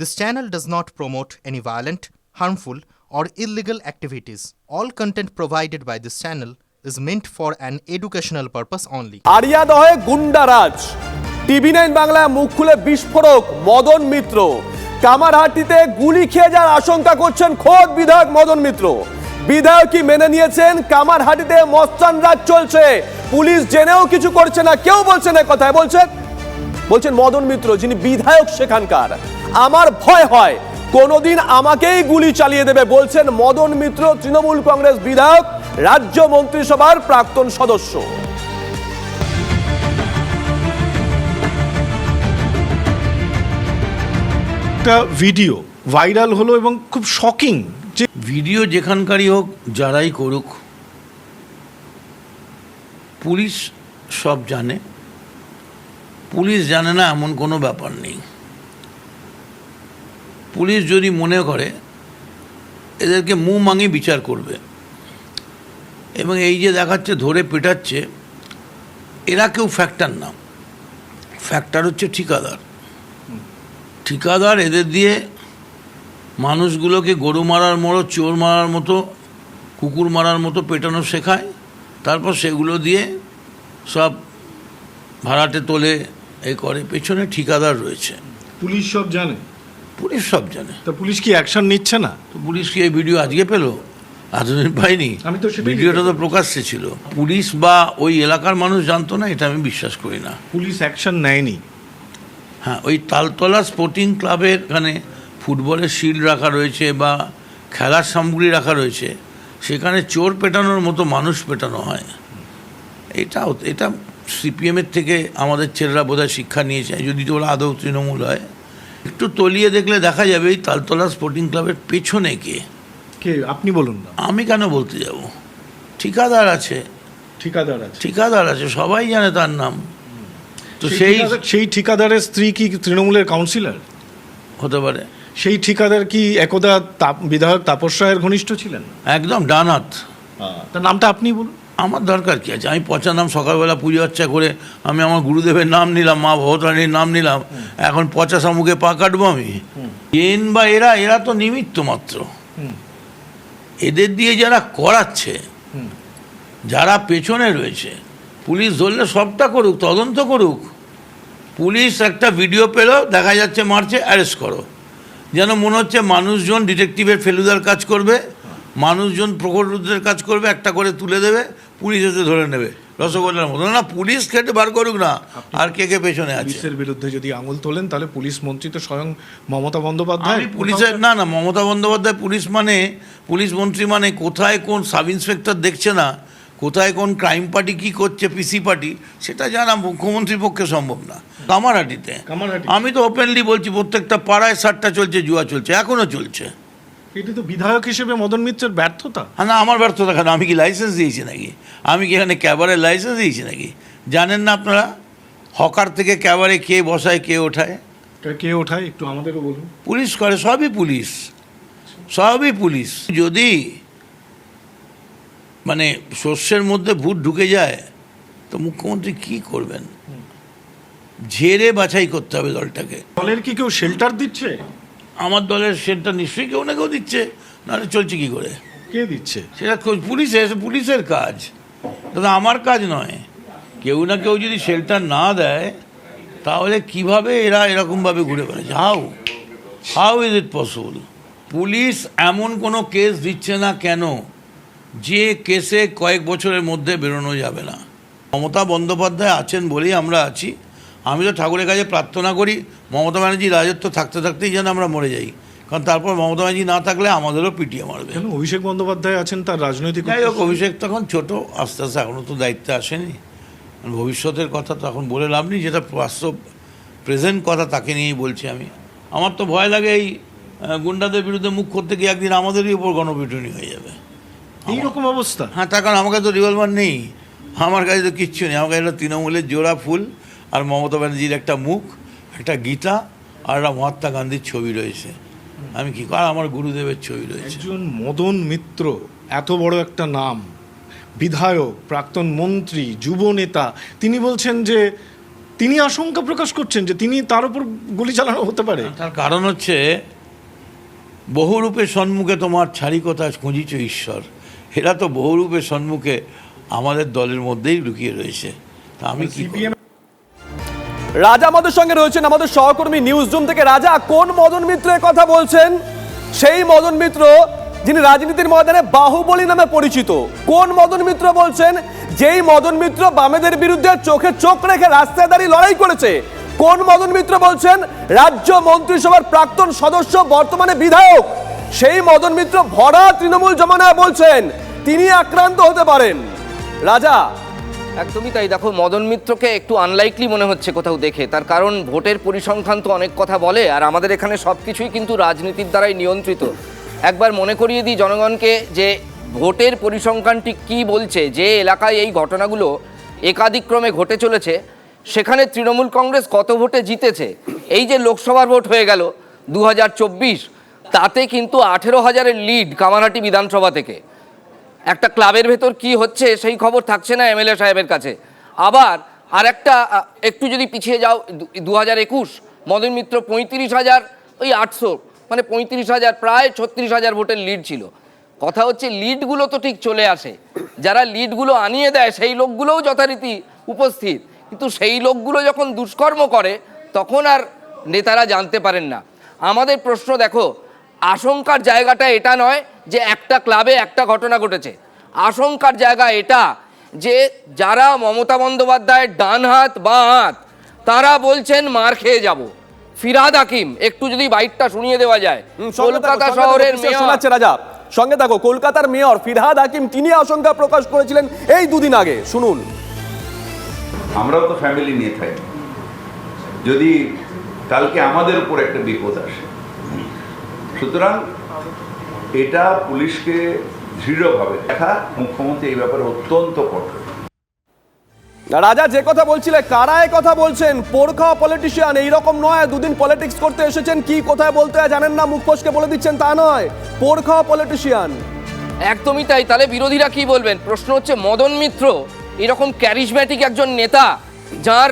This channel does not promote any violent, harmful, or illegal activities. All content provided by this channel is meant for an educational purpose only. আরিয়াদহে গুন্ডারাজ TV nine বাংলায় মুখ খুলে বিস্ফোরক মদন মিত্র। কামারহাটিতে গুলি খেয়ে যাওয়ার আশঙ্কা করছেন খোদ বিধায়ক মদন মিত্র। বিধায়কই মেনে নিয়েছেন? কামারহাটিতে মস্তান রাজ চলছে। পুলিশ জেনেও কিছু করছে না কেউ বলছে না কথায়। বলছেন? বলছেন মদন মিত্র যিনি বিধায়ক সেখানকার। আমার ভয় হয়। কোনোদিন আমাকেই গুলি চালিয়ে দেবে বলছেন মদন মিত্র তৃণমূল কংগ্রেস বিধায়ক রাজ্য মন্ত্রিসভার প্রাক্তন সদস্য। একটা ভিডিও ভাইরাল হলো এবং খুব শকিং যে ভিডিও যেখানকারই হোক যারাই করুক পুলিশ সব জানে। পুলিশ জানে না এমন কোনো ব্যাপার নেই। পুলিশ যদি মনে করে, এদেরকে মুখ মাঙি বিচার করবে। এবং এই যে দেখাচ্ছে, ধরে পেটাচ্ছে, এরা কেউ ফ্যাক্টর না। ফ্যাক্টর হচ্ছে ঠিকাদার। ঠিকাদার এদের দিয়ে মানুষগুলোকে গরু মারার মতো, চোর মারার মতো, কুকুর মারার মতো পেটানো শেখায়। তারপর সেগুলো দিয়ে সব ভাড়াটে তোলে, এ করে। পেছনে ঠিকাদার রয়েছে। পুলিশ সব জানে? পুলিশ সব জানে। তা পুলিশ কি অ্যাকশন নিচ্ছে না? তো পুলিশ কি এই ভিডিও আজকে পেল? এতদিন পাইনি। আমি তো ভিডিওটা তো প্রকাশ্যে ছিল। পুলিশ বা ওই এলাকার মানুষ জানতো না এটা আমি বিশ্বাস করি না। পুলিশ অ্যাকশন নেয়নি। হ্যাঁ ওই তালতলা স্পোর্টিং ক্লাবের এখানে ফুটবলের শিল্ড রাখা রয়েছে বা খেলার সামগ্রী রাখা রয়েছে সেখানে চোর পেটানোর মতো মানুষ পেটানো হয়। এটাও এটা সিপিএমের থেকে আমাদের ছেলেরা বোধহয় শিক্ষা নিয়েছে। যদি তো ওরা আদৌ তৃণমূল হয় একটু তলিয়ে দেখলে দেখা যাবে এই তালতলা স্পোর্টিং ক্লাবের পেছনে কে। কে? আপনি বলুন না। আমি কেন বলতে যাব? ঠিকাদার আছে। ঠিকাদার আছে। ঠিকাদার আছে সবাই জানে তার নাম। তো সেই সেই ঠিকাদারের স্ত্রী কি তৃণমূলের কাউন্সিলর হতে পারে। সেই ঠিকাদার কি একদা তাপ- বিধায়ক তাপস রায়ের ঘনিষ্ঠ ছিলেন? একদম ডানাত তার নামটা আপনি বলুন। আমার দরকার কি আছে? আমি পচা নাম সকালবেলা পুজো আর্চা করে আমি আমার গুরুদেবের নাম নিলাম, মা ভবতারণীর নাম নিলাম, এখন পচা শামুকে পা কাটবো আমি? এন বা এরা এরা তো নিমিত্ত মাত্র। এদের দিয়ে যারা করাচ্ছে, যারা পেছনে রয়েছে, পুলিশ ধরলে সবটা করুক, তদন্ত করুক, পুলিশ একটা ভিডিও পেল, দেখা যাচ্ছে মারছে, অ্যারেস্ট করো। যেন মনে হচ্ছে মানুষজন ডিটেকটিভের ফেলুদার কাজ করবে মানুষজন প্রকটদের কাজ করবে একটা করে তুলে দেবে পুলিশ এসে ধরে নেবে। রসগোল্লার মতো। না পুলিশ খেটে বার করুক না। আর কে কে পেছনে আছে? পুলিশের বিরুদ্ধে যদি আঙুল তোলেন তাহলে পুলিশ মন্ত্রী তো স্বয়ং মমতা বন্দ্যোপাধ্যায়। পুলিশের না না মমতা বন্দ্যোপাধ্যায় পুলিশ মানে পুলিশ মন্ত্রী মানে কোথায় কোন সাব ইন্সপেক্টর দেখছে না কোথায় কোন ক্রাইম পার্টি কি করছে পিসি পার্টি সেটা জানা মুখ্যমন্ত্রীর পক্ষে সম্ভব না। কামারহাটিতে। কামারহাটি। আমি তো ওপেনলি বলছি প্রত্যেকটা পাড়ায় সারটা চলছে জুয়া চলছে এখনও চলছে। এটি তো বিধায়ক হিসেবে মদন মিত্রের ব্যর্থতা। হ্যাঁ না আমার ব্যর্থতা কেন? আমি কি লাইসেন্স দিয়েছি নাকি? আমি কি এখানে ক্যাবারের লাইসেন্স দিয়েছি নাকি? জানেন না আপনারা? হকার থেকে ক্যাবারে কে বসায় কে ওঠায়? কে ওঠায়? একটু আমাদেরও বলুন। পুলিশ করে সবই পুলিশ। সবই পুলিশ। যদি মানে শস্যের মধ্যে ভূত ঢুকে যায় তো মুখ্যমন্ত্রী কি করবেন? ঝেড়ে বাছাই করতে হবে দলটাকে। দলের কি কেউ শেল্টার দিচ্ছে? আমার দলের সেটা নিশ্চয়ই কেউ না কেউ দিচ্ছে নাহলে চলছে কি করে? কে দিচ্ছে? সেটা পুলিশে পুলিশের পুলিশের কাজ। দাদা আমার কাজ নয়। কেউ না কেউ যদি শেল্টার না দেয় তাহলে কীভাবে এরা এরকমভাবে ঘুরে বেড়াচ্ছে? How how is it possible police এমন কোনো কেস দিচ্ছে না কেন যে কেসে কয়েক বছরের মধ্যে বেরোনো যাবে না? মমতা বন্দ্যোপাধ্যায় আছেন বলেই আমরা আছি। আমি তো ঠাকুরের কাছে প্রার্থনা করি মমতা ব্যানার্জি রাজত্ব থাকতে থাকতেই যেন আমরা মরে যাই। কারণ তারপর মমতা ব্যানার্জি না থাকলে আমাদেরও পিটিয়ে মারবে। কেন অভিষেক বন্দ্যোপাধ্যায় আছেন তার রাজনৈতিক যাই হোক অভিষেক তখন ছোট আস্তে আস্তে এখনও তো দায়িত্বে আসেনি। ভবিষ্যতের কথা তো এখন বলে লাভ নেই যেটা বাস্তব প্রেজেন্ট কথা তাকে নিয়েই বলছি আমি। আমার তো ভয় লাগে এই গুন্ডাদের বিরুদ্ধে মুখ করতে গিয়ে একদিন আমাদেরই উপর গণপিটুনি হয়ে যাবে। এইরকম অবস্থা? হ্যাঁ তার কারণ আমার কাছে তো রিভলভার নেই। আমার কাছে তো কিচ্ছু নেই। আমার কাছে তৃণমূলের জোড়া ফুল আর মমতা ব্যানার্জির একটা মুখ একটা গীতা আর একটা মহাত্মা গান্ধীর ছবি রয়েছে। আমি কি আর আমার গুরুদেবের ছবি রয়েছে। একজন মদন মিত্র এত বড় একটা নাম বিধায়ক প্রাক্তন মন্ত্রী যুব নেতা তিনি বলছেন যে তিনি আশঙ্কা প্রকাশ করছেন যে তিনি তার উপর গুলি চালানো হতে পারে। তার কারণ হচ্ছে বহুরূপের সম্মুখে তোমার ছাড়ি কথা খুঁজিছ ঈশ্বর। এরা তো বহুরূপের সম্মুখে আমাদের দলের মধ্যেই লুকিয়ে রয়েছে। তা আমি কি রাজা আমাদের সঙ্গে রয়েছেন, আমাদের সহকর্মী নিউজ জুম থেকে। রাজা, কোন মদন মিত্রের কথা বলছেন? সেই মদন মিত্র, যিনি রাজনীতির ময়দানে বাহুবলী নামে পরিচিত। কোন মদন মিত্র বলছেন? যেই মদন মিত্র বামেদের বিরুদ্ধে চোখে চোখ রেখে রাস্তায় দাঁড়িয়ে লড়াই করেছে। কোন মদন মিত্র বলছেন? রাজ্য মন্ত্রিসভার প্রাক্তন সদস্য, বর্তমানে বিধায়ক। সেই মদন মিত্র ভরা তৃণমূল জমানায় বলছেন, তিনি আক্রান্ত হতে পারেন। রাজা একদমই তাই। দেখো, মদন মিত্রকে একটু আনলাইকলি মনে হচ্ছে কোথাও দেখে। তার কারণ, ভোটের পরিসংখ্যান তো অনেক কথা বলে, আর আমাদের এখানে সব কিছুই কিন্তু রাজনীতির দ্বারাই নিয়ন্ত্রিত। একবার মনে করিয়ে দিই জনগণকে যে, ভোটের পরিসংখ্যানটি কি বলছে, যে এলাকায় এই ঘটনাগুলো একাদিক্রমে ঘটে চলেছে, সেখানে তৃণমূল কংগ্রেস কত ভোটে জিতেছে? এই যে লোকসভার ভোট হয়ে গেল দু হাজার চব্বিশ, তাতে কিন্তু আঠেরো হাজারের লিড কামারহাটি বিধানসভা থেকে। একটা ক্লাবের ভেতর কি হচ্ছে সেই খবর থাকছে না এমএলএ সাহেবের কাছে। আবার আর একটা একটু যদি পিছিয়ে যাও, দু হাজার একুশ, মদন মিত্র পঁয়ত্রিশ হাজার, ওই আটশো মানে পঁয়ত্রিশ হাজার, প্রায় ছত্রিশ হাজার ভোটের লিড ছিল। কথা হচ্ছে লিডগুলো তো ঠিক চলে আসে। যারা লিডগুলো আনিয়ে দেয়, সেই লোকগুলোও যথারীতি উপস্থিত। কিন্তু সেই লোকগুলো যখন দুষ্কর্ম করে, তখন আর নেতারা জানতে পারেন না। আমাদের প্রশ্ন দেখো আশঙ্কার জায়গাটা এটা নয় যে একটা ক্লাবে একটা ঘটনা ঘটেছে। আশঙ্কার জায়গা এটা যে যারা মমতা বন্দ্যোপাধ্যায়ের ডান হাত বা হাত তারা বলছেন মার খেয়ে যাব। ফিরাদ হাকিম একটু যদি বাইকটা শুনিয়ে দেওয়া যায়। কলকাতা শহরের শোনাচ্ছে রাজা। সঙ্গে থাকো কলকাতার মেয়র ফিরহাদ হাকিম তিনি আশঙ্কা প্রকাশ করেছিলেন এই দুদিন আগে। শুনুন। আমরাও তো ফ্যামিলি নিয়ে থাকি। যদি কালকে আমাদের উপর একটা বিপদ আসে সুতরাং এটা পুলিশকে দৃঢ়ভাবে দেখা মুখ্যমন্ত্রী এই ব্যাপারে অত্যন্ত কঠোর। রাজা যে কথা বলছিলে কারা কথা বলছেন? পোরখা পলিটিশিয়ান এইরকম নয় দুদিন পলিটিক্স করতে এসেছেন কি কোথায় বলতে হয় জানেন না মুখ ফসকে বলে দিচ্ছেন তা নয়। পোরখা পলিটিশিয়ান একদমই তাই তাহলে বিরোধীরা কি বলবেন? প্রশ্ন হচ্ছে মদন মিত্র এরকম ক্যারিজম্যাটিক একজন নেতা যার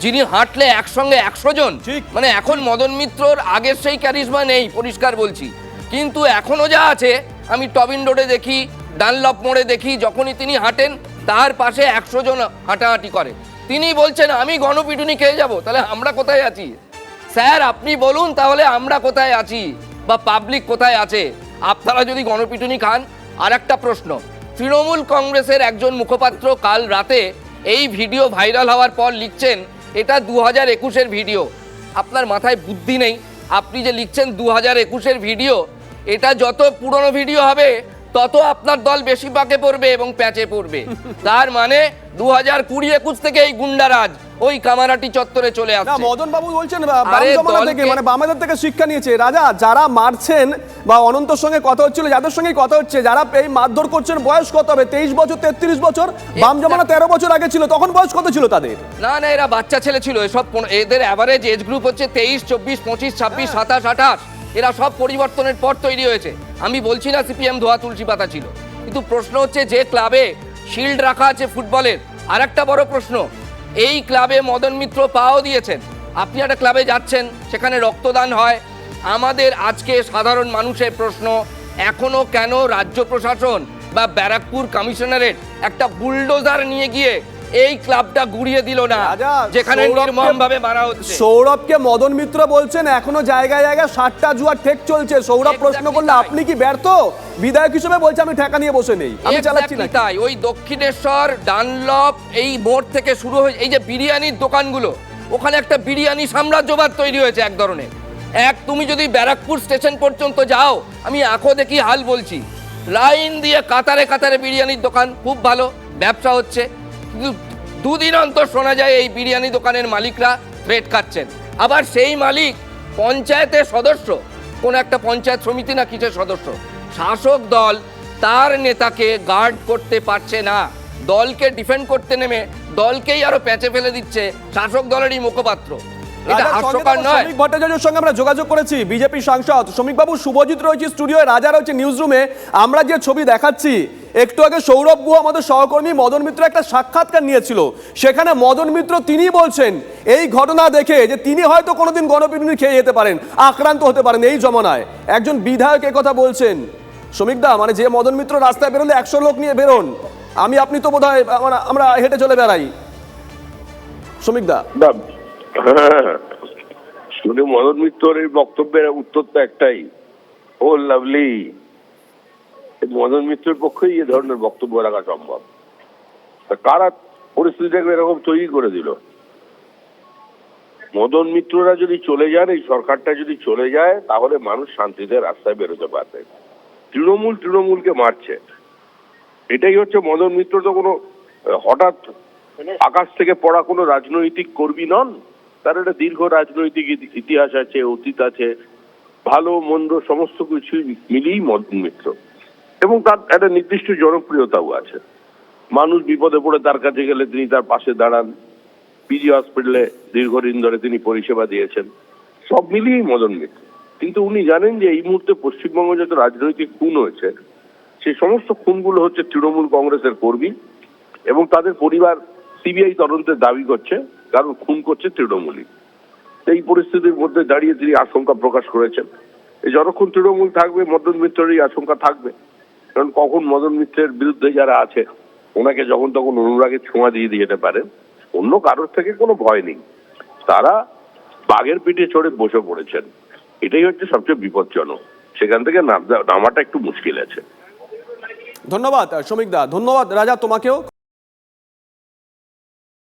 যিনি হাঁটলে একসঙ্গে একশো জন। ঠিক। মানে এখন মদন মিত্রর আগের সেই ক্যারিজমা নেই পরিষ্কার বলছি। কিন্তু এখনও যা আছে আমি টবিন রোডে দেখি ডানলপ মোড়ে দেখি যখনই তিনি হাঁটেন তার পাশে একশো জন হাঁটাহাঁটি করে। তিনি বলছেন আমি গণপিটুনি খেয়ে যাব তাহলে আমরা কোথায় আছি? স্যার আপনি বলুন তাহলে আমরা কোথায় আছি? বা পাবলিক কোথায় আছে? আপনারা যদি গণপিটুনি খান আর একটা প্রশ্ন। তৃণমূল কংগ্রেসের একজন মুখপাত্র কাল রাতে এই ভিডিও ভাইরাল হওয়ার পর লিখছেন এটা দু হাজার একুশের ভিডিও। আপনার মাথায় বুদ্ধি নেই। আপনি যে লিখছেন দু হাজার একুশের ভিডিও, এটা যত পুরনো ভিডিও হবে তত আপনার দল বেশি পাকে পড়বে এবং প্যাচে পড়বে। তার মানে দু হাজার কুড়ি একুশ থেকে এই গুন্ডারাজ ওই কামারাটি চত্বরে চলে আসছে। মদন বাবু বলছেন থেকে মানে বামেদের থেকে শিক্ষা নিয়েছে। রাজা যারা মারছেন বা অনন্তর সঙ্গে কথা হচ্ছিল যাদের সঙ্গে কথা হচ্ছে যারা এই মারধর করছেন বয়স কত হবে? তেইশ বছর তেত্রিশ বছর? বাম জমানা তেরো বছর আগে ছিল তখন বয়স কত ছিল তাদের? না না এরা বাচ্চা ছেলে ছিল এসব এদের অ্যাভারেজ এজ গ্রুপ হচ্ছে তেইশ চব্বিশ পঁচিশ ছাব্বিশ সাতাশ আঠাশ। এরা সব পরিবর্তনের পর তৈরি হয়েছে। আমি বলছি না সিপিএম ধোয়া তুলসী পাতা ছিল, কিন্তু প্রশ্ন হচ্ছে যে ক্লাবে শিল্ড রাখা আছে ফুটবলের আর একটা বড় প্রশ্ন, এই ক্লাবে মদন মিত্র পাও দিয়েছেন, আপনি একটা ক্লাবে যাচ্ছেন, সেখানে রক্তদান হয়, আমাদের আজকে সাধারণ মানুষের প্রশ্ন, এখনও কেন রাজ্য প্রশাসন বা ব্যারাকপুর কমিশনারেট একটা বুলডোজার নিয়ে গিয়ে এই ক্লাবটা গুড়িয়ে দিল না যেখানে নির্মম ভাবে মারা হচ্ছে। সৌরভকে মদন মিত্র বলছেন এখনও জায়গায় জায়গায় ষাটটা জুয়ার ঠেক চলছে। সৌরভ প্রশ্ন করলে আপনি কি ব্যর্থ? বিধায়ক হিসেবে বলছে আমি ঠেকা নিয়ে বসে নেই আমি চালাচ্ছি না। তাই। ওই দক্ষিণেশ্বর ডানলপ এই মোড় থেকে শুরু হয়ে এই যে বিরিয়ানির দোকানগুলো ওখানে একটা বিরিয়ানি সাম্রাজ্যবাদ তৈরি হয়েছে এক ধরনের। এক তুমি যদি ব্যারাকপুর স্টেশন পর্যন্ত যাও আমি আঁখো দেখি হাল বলছি। লাইন দিয়ে কাতারে কাতারে বিরিয়ানির দোকান খুব ভালো ব্যবসা হচ্ছে। দুদিন অন্তর শোনা যায় এই বিরিয়ানি দোকানের মালিকরা থ্রেট খাচ্ছেন। আবার সেই মালিক পঞ্চায়েতের সদস্য, কোন একটা পঞ্চায়েত সমিতি না কিসের সদস্য? শাসক দল, তার নেতাকে গার্ড করতে পারছে না। দলকে ডিফেন্ড করতে নেমে দলকেই আরও প্যাঁচে ফেলে দিচ্ছে শাসক দলেরই মুখপাত্র। এটা হাস্যকর নয়। ভট্টাচার্যের সঙ্গে আমরা যোগাযোগ করেছি বিজেপি সাংসদ। শ্রমিকবাবু শুভজিৎ রয়েছে স্টুডিওয়ে রাজা রয়েছে নিউজ রুমে আমরা যে ছবি দেখাচ্ছি একটু আগে সৌরভ গুহ আমাদের সহকর্মী মদন মিত্র একটা সাক্ষাৎকার নিয়েছিল। সেখানে মদন মিত্র তিনি বলছেন এই ঘটনা দেখে যে তিনি হয়তো কোনোদিন গণপিটুনি খেয়ে যেতে পারেন আক্রান্ত হতে পারেন এই জমানায়। একজন বিধায়ক এ কথা বলছেন। শ্রমিকদা মানে যে মদন মিত্র রাস্তায় বেরোলে একশো লোক নিয়ে বেরোন আমি আপনি তো বোধ হয় আমরা হেঁটে চলে বেড়াই। শ্রমিকদা শুনে মদন মিত্রর এই বক্তব্যের উত্তর তো একটাই। ও লাভলি মদন মিত্রের পক্ষেই এ ধরনের বক্তব্য রাখা সম্ভব। কারা পরিস্থিতিটাকে এরকম তৈরি করে দিল? মদন মিত্ররা যদি চলে যান, এই সরকারটা যদি চলে যায়, তাহলে মানুষ শান্তিতে রাস্তায় বেরোতে পারবে। তৃণমূল তৃণমূলকে মারছে। এটাই হচ্ছে মদন মিত্র তো কোনো হঠাৎ আকাশ থেকে পড়া কোনো রাজনৈতিক কর্মী নন? তার একটা দীর্ঘ রাজনৈতিক ইতিহাস আছে, অতীত আছে, ভালো, মন্দ, সমস্ত কিছু মিলিয়েই মদন মিত্র। এবং তার একটা নির্দিষ্ট জনপ্রিয়তাও আছে। মানুষ বিপদে পড়ে তার কাছে গেলে তিনি তার পাশে দাঁড়ান। পিজি হসপিটালে দীর্ঘদিন ধরে তিনি পরিষেবা দিয়েছেন। সব মিলিয়েই মদন মিত্র। কিন্তু উনি জানেন যে এই মুহূর্তে পশ্চিমবঙ্গে যত রাজনৈতিক খুন হয়েছে সেই সমস্ত খুনগুলো হচ্ছে তৃণমূল কংগ্রেসের কর্মী এবং তাদের পরিবার সিবিআই তদন্তের দাবি করছে। কারণ খুন করছে তৃণমূলই। এই পরিস্থিতির মধ্যে দাঁড়িয়ে তিনি আশঙ্কা প্রকাশ করেছেন। এই যতক্ষণ তৃণমূল থাকবে, মদন মিত্রেরই আশঙ্কা থাকবে। কারণ কখন মদন মিত্রের বিরুদ্ধে যারা আছে, ওনাকে যখন তখন অনুরাগের ছোঁয়া দিয়ে দিয়ে যেতে পারেন অন্য কারোর থেকে কোনো ভয় নেই। তারা বাঘের পিঠে চড়ে বসে পড়েছেন। এটাই হচ্ছে সবচেয়ে বিপজ্জনক। সেখান থেকে নামা- নামাটা একটু মুশকিল আছে। ধন্যবাদ শ্রমিকদা ধন্যবাদ। রাজা, তোমাকেও